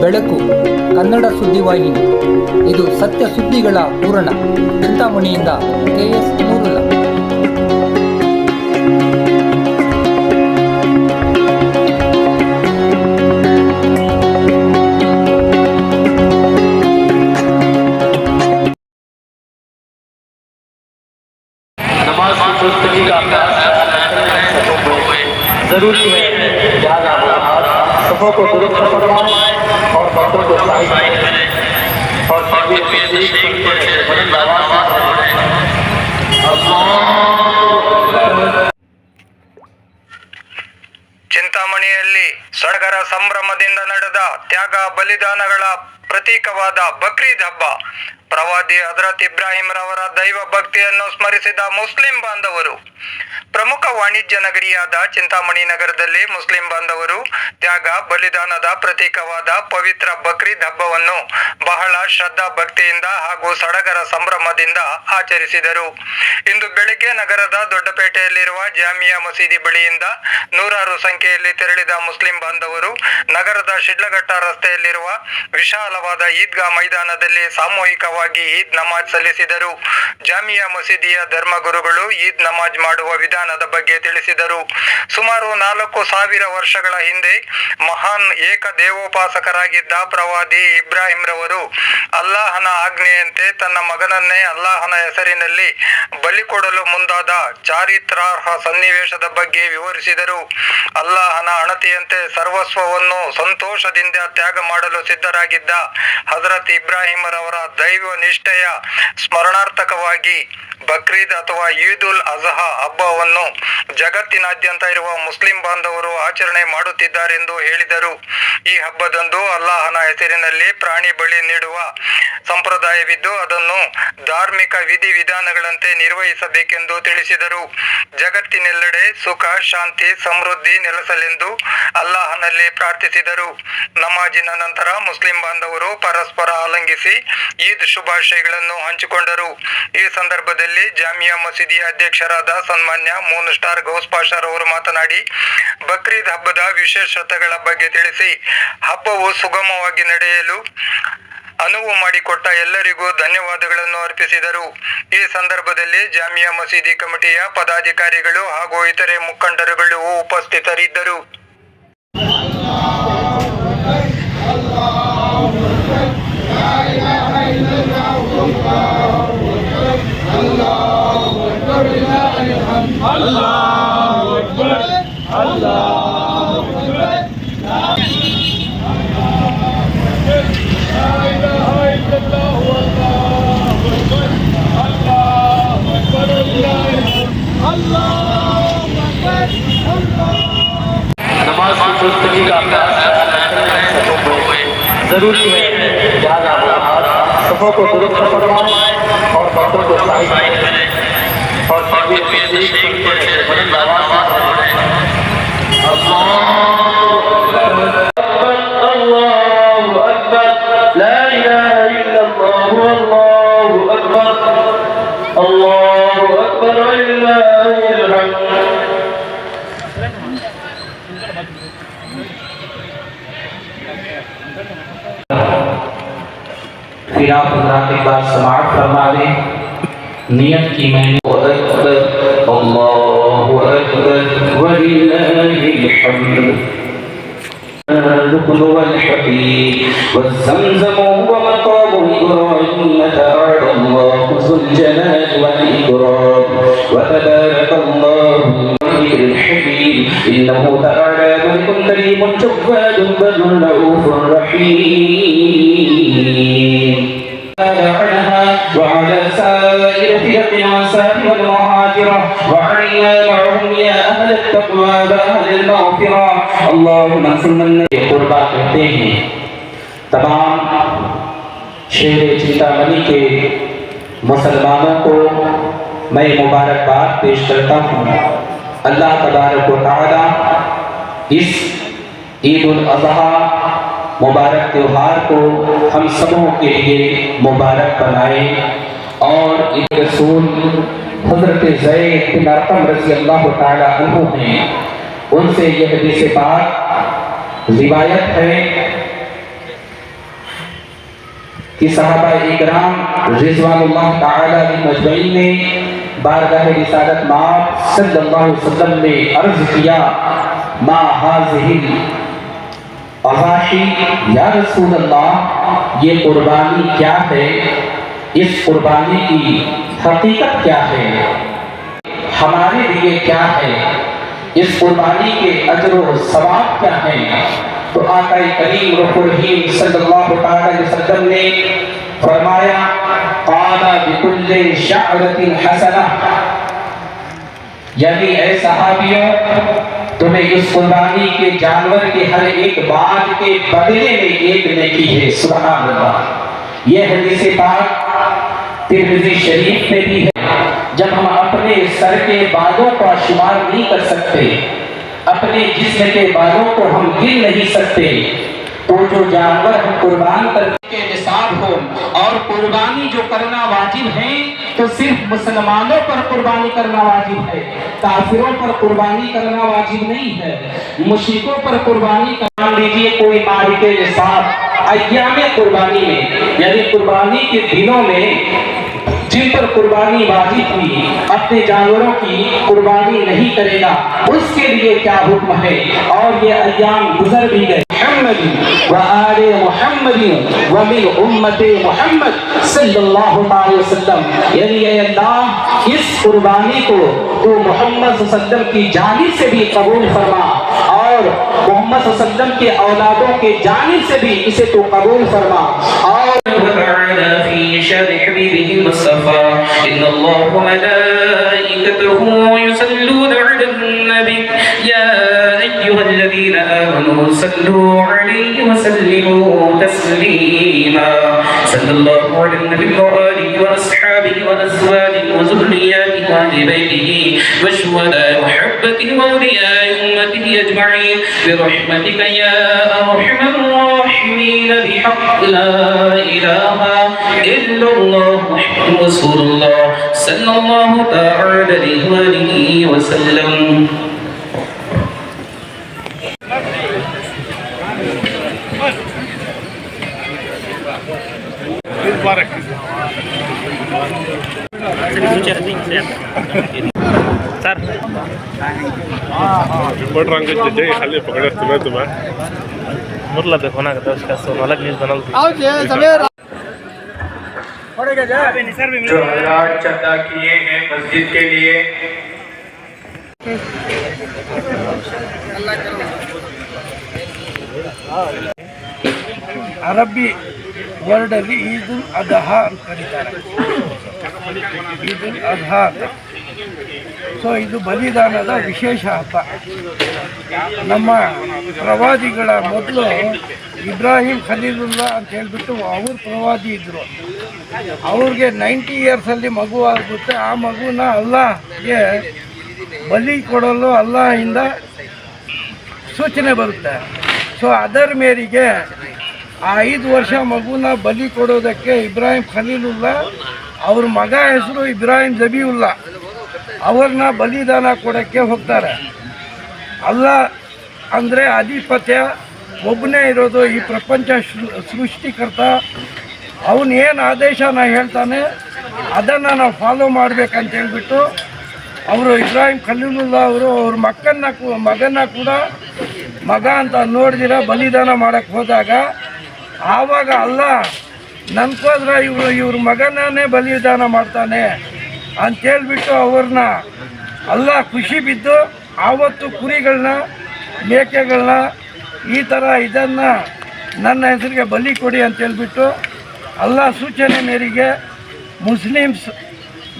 ಬೆಳಕು ಕನ್ನಡ ಸುದ್ದಿವಾಹಿನಿ ಇದು ಸತ್ಯ ಸುದ್ದಿಗಳ ಪೂರಣ ಚಿಂತಾಮಣಿಯಿಂದ ಕೆಎಸ್ ನೂರುಲ್ಲ नमाज की पुस्तकी का अभ्यास जरूरी है याद आप सबों को दुरुस्त फरमाएं और बातों को सही करें और सभी तशरीक पढ़ें बुलंद आवाज से पढ़ें अल्लाह ಚಿಂತಾಮಣಿಯಲ್ಲಿ ಸಡಗರ ಸಂಭ್ರಮದಿಂದ ನಡೆದ ತ್ಯಾಗ ಬಲಿದಾನಗಳ ಪ್ರತೀಕವಾದ ಬಕ್ರೀದ್ ಹಬ್ಬ ಪ್ರವಾದಿ ಹಜರತ್ ಇಬ್ರಾಹಿಂ ರವರ ದೈವ ಭಕ್ತಿಯನ್ನು ಸ್ಮರಿಸಿದ ಮುಸ್ಲಿಂ ಬಾಂಧವರು, ಪ್ರಮುಖ ವಾಣಿಜ್ಯ ನಗರಿಯಾದ ಚಿಂತಾಮಣಿ ನಗರದಲ್ಲಿ ಮುಸ್ಲಿಂ ಬಾಂಧವರು ತ್ಯಾಗ, ಬಲಿದಾನದ ಪ್ರತೀಕವಾದ ಪವಿತ್ರ ಬಕ್ರೀದ್ ಹಬ್ಬವನ್ನು ಬಹಳ ಶ್ರದ್ಧಾ ಭಕ್ತಿಯಿಂದ ಹಾಗೂ ಸಡಗರ ಸಂಭ್ರಮದಿಂದ ಆಚರಿಸಿದರು. ಇಂದು ಬೆಳಿಗ್ಗೆ ನಗರದ ದೊಡ್ಡಪೇಟೆಯಲ್ಲಿರುವ ಜಾಮಿಯಾ ಮಸೀದಿ ಬಳಿಯಿಂದ ನೂರಾರು ಸಂಖ್ಯೆಯಲ್ಲಿ ತೆರಳಿದ ಮುಸ್ಲಿಂ ಬಾಂಧವರು ನಗರದ ಶಿಡ್ಲಘಟ್ಟ ರಸ್ತೆಯಲ್ಲಿರುವ ವಿಶಾಲವಾದ ಈದ್ಗಾ ಮೈದಾನದಲ್ಲಿ ಸಾಮೂಹಿಕವಾಗಿ ಈದ್ ನಮಾಜ್ ಸಲ್ಲಿಸಿದರು. ಜಾಮಿಯಾ ಮಸೀದಿಯ ಧರ್ಮಗುರುಗಳು ಈದ್ ನಮಾಜ್ ಮಾಡುವ ವಿಧಾನದ ಬಗ್ಗೆ ತಿಳಿಸಿದರು. ಸುಮಾರು ನಾಲ್ಕು ಸಾವಿರ ವರ್ಷಗಳ ಹಿಂದೆ ಮಹಾನ್ ಏಕ ದೇವೋಪಾಸಕರಾಗಿದ್ದ ಪ್ರವಾದಿ ಇಬ್ರಾಹಿಂ ರವರು ಅಲ್ಲಾಹನ ಆಜ್ಞೆಯಂತೆ ತನ್ನ ಮಗನನ್ನೇ ಅಲ್ಲಾಹನ ಹೆಸರಿನಲ್ಲಿ ಬಲಿ ಕೊಡಲು ಮುಂದಾದ ಚಾರಿತ್ರಾರ್ಹ ಸನ್ನಿವೇಶದ ಬಗ್ಗೆ ವಿವರಿಸಿದರು. ಅಲ್ಲಾಹನ ಅಣತಿಯಂತೆ ಸರ್ವಸ್ವವನ್ನು ಸಂತೋಷದಿಂದ ತ್ಯಾಗ ಮಾಡಲು ಸಿದ್ಧರಾಗಿದ್ದ ಹಜರತ್ ಇಬ್ರಾಹಿಂ ರವರ ದೈವ ನಿಷ್ಠೆಯ ಸ್ಮರಣಾರ್ಥಕವಾಗಿ ಬಕ್ರೀದ್ ಅಥವಾ ಈದ್ ಉಲ್ ಅಜಹಾ ಹಬ್ಬವನ್ನು ಜಗತ್ತಿನಾದ್ಯಂತ ಇರುವ ಮುಸ್ಲಿಂ ಬಾಂಧವರು ಆಚರಣೆ ಮಾಡುತ್ತಿದ್ದಾರೆಂದು ಹೇಳಿದರು. ಈ ಹಬ್ಬದಂದು ಅಲ್ಲಾಹನ ಹೆಸರಿನಲ್ಲಿ ಪ್ರಾಣಿ ಬಳಿ ನೀಡುವ ಸಂಪ್ರದಾಯವಿದ್ದು, ಅದನ್ನು ಧಾರ್ಮಿಕ ವಿಧಿ ವಿಧಾನಗಳಂತೆ ನಿರ್ವಹಿಸಬೇಕೆಂದು ತಿಳಿಸಿದರು. ಜಗತ್ತಿನೆಲ್ಲೆಡೆ ಸುಖ, ಶಾಂತಿ, ಸಮೃದ್ಧಿ ನೆಲೆಸಲೆಂದು ಅಲ್ಲಾಹನಲ್ಲಿ ಪ್ರಾರ್ಥಿಸಿದರು. ನಮಾಜಿನ ನಂತರ ಮುಸ್ಲಿಂ ಬಾಂಧವರು ಪರಸ್ಪರ ಆಲಂಗಿಸಿ ಈದ್ ಶುಭಾಶಯಗಳನ್ನು ಹಂಚಿಕೊಂಡರು. ಈ ಸಂದರ್ಭದಲ್ಲಿ ಜಾಮಿಯಾ ಮಸೀದಿಯ ಅಧ್ಯಕ್ಷರಾದ ಸನ್ಮಾನ್ಯ ಮೂನ್ ಸ್ಟಾರ್ ಗೌಸ್ ಪಾಷಾರ್ ಅವರು ಮಾತನಾಡಿ, ಬಕ್ರೀದ್ ಹಬ್ಬದ ವಿಶೇಷತೆಗಳ ಬಗ್ಗೆ ತಿಳಿಸಿ, ಹಬ್ಬವು ಸುಗಮವಾಗಿ ನಡೆಯಲು ಅನುವು ಮಾಡಿಕೊಟ್ಟ ಎಲ್ಲರಿಗೂ ಧನ್ಯವಾದಗಳನ್ನು ಅರ್ಪಿಸಿದರು. ಈ ಸಂದರ್ಭದಲ್ಲಿ ಜಾಮಿಯಾ ಮಸೀದಿ ಕಮಿಟಿಯ ಪದಾಧಿಕಾರಿಗಳು ಹಾಗೂ ಇತರೆ ಮುಖಂಡರುಗಳು ಉಪಸ್ಥಿತರಿದ್ದರು. नमाज की पुस्तकी का अभ्यास जरूरी है याद आप सबों को दुरुस्त फरमाएं और बातों को सही करें और सभी तशरीक पढ़ें बुलंद आवाज से पढ़ें अल्लाह अकबर ला इलाहा इल्लल्लाह अल्लाहु अकबर अल्लाहु अकबर लिल्लाहिल हम्द फिर आप हजरात एक बार समाप्त फरमा दें नियत की मैंने अकबर अल्लाहु अकबर वलिल्लाहिल हम्द الركن والحديد والزمزم ومقام إبراهيم تعالى الله ذو الجلال والإكرام وتبارك الله الملك الحكيم إنه تعالى ملك كريم جواد بر رؤوف رحيم عنها وعلى سائر فرق الأنصار والمهاجرة وعلينا معهم يا أهل التقوى وأهل المغفرة اللهم انصر من قربا कहते हैं तमाम शेर चिंतामणि के मुसलमानों को मैं मुबारकबाद पेश करता हूँ अल्लाह तबारक व तआला इस ईद उल अजहा مبارک تیوہار کو ہم سبوں کے لیے مبارک بنائے اور ایک رسول حضرت زید بن ارقم رضی اللہ تعالیٰ عنہ نے ان سے یہ حدیث پاک روایت ہے کہ صحابہ اکرام رضوان اللہ تعالیٰ مجمعین نے بارگاہ رسالت ماں صلی اللہ علیہ وسلم نے عرض کیا، ما حاضر احاشی، یا رسول اللہ، یہ قربانی کیا ہے؟ اس قربانی کی حقیقت کیا ہے؟ ہمارے لیے کیا ہے؟ اس قربانی کے اجر و ثواب کیا ہے تو آقا کریم رف الرحیم صلی اللہ تعالی علیہ وسلم نے فرمایا، قال بكل شعرة حسنة۔ یعنی اے صحابیوں تمہیں اس قربانی کے جانور کے ہر ایک بات کے بدلے میں ایک نیکی ہے، سبحان اللہ۔ یہ حدیث پاک ترمزی شریف میں بھی ہے۔ جب ہم اپنے سر کے بالوں کا شمار نہیں کر سکتے، اپنے جسم کے بالوں کو ہم گن نہیں سکتے، تو جو جانور ہم قربان کرنے کے نصاب ہو اور قربانی جو کرنا واجب ہیں تو صرف مسلمانوں پر قربانی کرنا واجب ہے، کافروں پر قربانی کرنا واجب نہیں ہے۔ مشرقوں پر قربانی کرنا لیجیے کوئی مالک نصاب ایام قربانی میں یعنی قربانی کے دنوں میں جن پر قربانی واجب ہوئی اپنے جانوروں کی قربانی نہیں کرے گا، اس کے لیے کیا حکم ہے؟ اور یہ ایام گزر بھی گئے۔ محمد وآل محمد ومن امت محمد صلی اللہ علیہ وسلم. یعنی اے اللہ، اس قربانی کو تو محمد صلی اللہ علیہ وسلم کی جانب سے بھی قبول فرما اور محمد صلی اللہ علیہ وسلم کے اولادوں کے جانب سے بھی اسے تو قبول فرما اور في شرح به المصطفى إن الله ملائكته يصلون صلوا عليه وسلموا تسليما. صلى الله على النبي وآله وأصحابه وأزواجه وذرياته وأهل بيته وشهداء محبته وأولياء أمته أجمعين. برحمتك يا أرحم الراحمين. بحق لا إله إلا الله محمد رسول الله. صلى الله تعالى عليه وسلم. مبارک۔ سر بڑ رنگ جی خالی پکڑے تمہیں تمہیں مرلا دیکھونا کہتا اس کا سو الگ نیوز بنا لو اوکے سمیر پڑے گا جا ابھی نصر بھی ملے گا چندہ کیے ہیں مسجد کے لیے اللہ کرو عربی ವರ್ಡಲ್ಲಿ ಈದುಲ್ ಅದಹಾ ಅಂತ ಕರೀತಾರೆ. ಈದುಲ್ ಅದಹಾ ಅಂತ. ಸೊ ಇದು ಬಲಿದಾನದ ವಿಶೇಷ ಹಬ್ಬ. ನಮ್ಮ ಪ್ರವಾದಿಗಳ ಮೊದಲು ಇಬ್ರಾಹಿಂ ಖಲೀಲುಲ್ಲಾ ಅಂತ ಹೇಳಿಬಿಟ್ಟು ಅವ್ರ ಪ್ರವಾದಿ ಇದ್ದರು ಅವ್ರಿಗೆ ನೈಂಟಿ ಇಯರ್ಸಲ್ಲಿ ಮಗು ಆಗುತ್ತೆ ಆ ಮಗುನ ಅಲ್ಲಾಗೆ ಬಲಿ ಕೊಡಲು ಅಲ್ಲಾಹಿಂದ ಸೂಚನೆ ಬರುತ್ತೆ. ಸೊ ಅದರ ಮೇರೆಗೆ ಆ ಐದು ವರ್ಷ ಮಗುನ ಬಲಿ ಕೊಡೋದಕ್ಕೆ ಇಬ್ರಾಹಿಂ ಖಲೀಲುಲ್ಲಾ, ಅವ್ರ ಮಗ ಹೆಸರು ಇಬ್ರಾಹಿಂ ಜಬೀವುಲ್ಲಾ. ಅವ್ರನ್ನ ಬಲಿದಾನ ಕೊಡೋಕ್ಕೆ ಹೋಗ್ತಾರೆ. ಅಲ್ಲ, ಅಂದರೆ ಆಧಿಪತ್ಯ ಒಬ್ಬನೇ ಇರೋದು ಈ ಪ್ರಪಂಚ ಸೃಷ್ಟಿಕರ್ತ. ಅವನು ಏನು ಆದೇಶನ ಹೇಳ್ತಾನೆ, ಅದನ್ನು ನಾವು ಫಾಲೋ ಮಾಡಬೇಕಂತ ಹೇಳ್ಬಿಟ್ಟು ಅವರು ಇಬ್ರಾಹಿಂ ಖಲೀಲುಲ್ಲಾ ಅವರು ಅವ್ರ ಮಕ್ಕನ್ನ ಮಗನ್ನ ಮಗನ ಕೂಡ ಮಗ ಅಂತ ನೋಡಿದಿರ ಬಲಿದಾನ ಮಾಡೋಕ್ಕೆ ಹೋದಾಗ ಆವಾಗ ಅಲ್ಲ ನನ್ಕೋದ್ರ ಇವರು ಇವ್ರ ಮಗನೇ ಬಲಿದಾನ ಮಾಡ್ತಾನೆ ಅಂತೇಳ್ಬಿಟ್ಟು ಅವ್ರನ್ನ ಅಲ್ಲ, ಖುಷಿ ಬಿದ್ದು ಆವತ್ತು ಕುರಿಗಳನ್ನ ಮೇಕೆಗಳನ್ನ ಈ ಥರ ಇದನ್ನು ನನ್ನ ಹೆಸರಿಗೆ ಬಲಿ ಕೊಡಿ ಅಂತೇಳ್ಬಿಟ್ಟು ಅಲ್ಲ, ಸೂಚನೆ ಮೇರೆಗೆ ಮುಸ್ಲಿಮ್ಸ್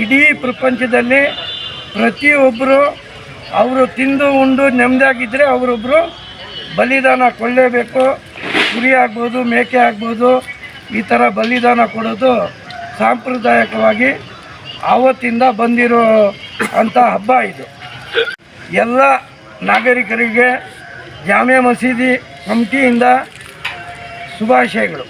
ಇಡೀ ಪ್ರಪಂಚದಲ್ಲಿ ಪ್ರತಿಯೊಬ್ಬರು ಅವರು ತಿಂದು ಉಂಡು ನೆಮ್ಮದಿಯಾಗಿದ್ದರೆ ಅವರೊಬ್ಬರು ಬಲಿದಾನ ಕೊಳ್ಳೇಬೇಕು ಕುರಿ ಆಗ್ಬೋದು, ಮೇಕೆ ಆಗ್ಬೋದು, ಈ ಥರ ಬಲಿದಾನ ಕೊಡೋದು ಸಾಂಪ್ರದಾಯಿಕವಾಗಿ ಆವತ್ತಿಂದ ಬಂದಿರೋ ಅಂಥ ಹಬ್ಬ ಇದು. ಎಲ್ಲ ನಾಗರಿಕರಿಗೆ ಜಾಮೆ ಮಸೀದಿ ಕಮಿಟಿಯಿಂದ ಶುಭಾಶಯಗಳು.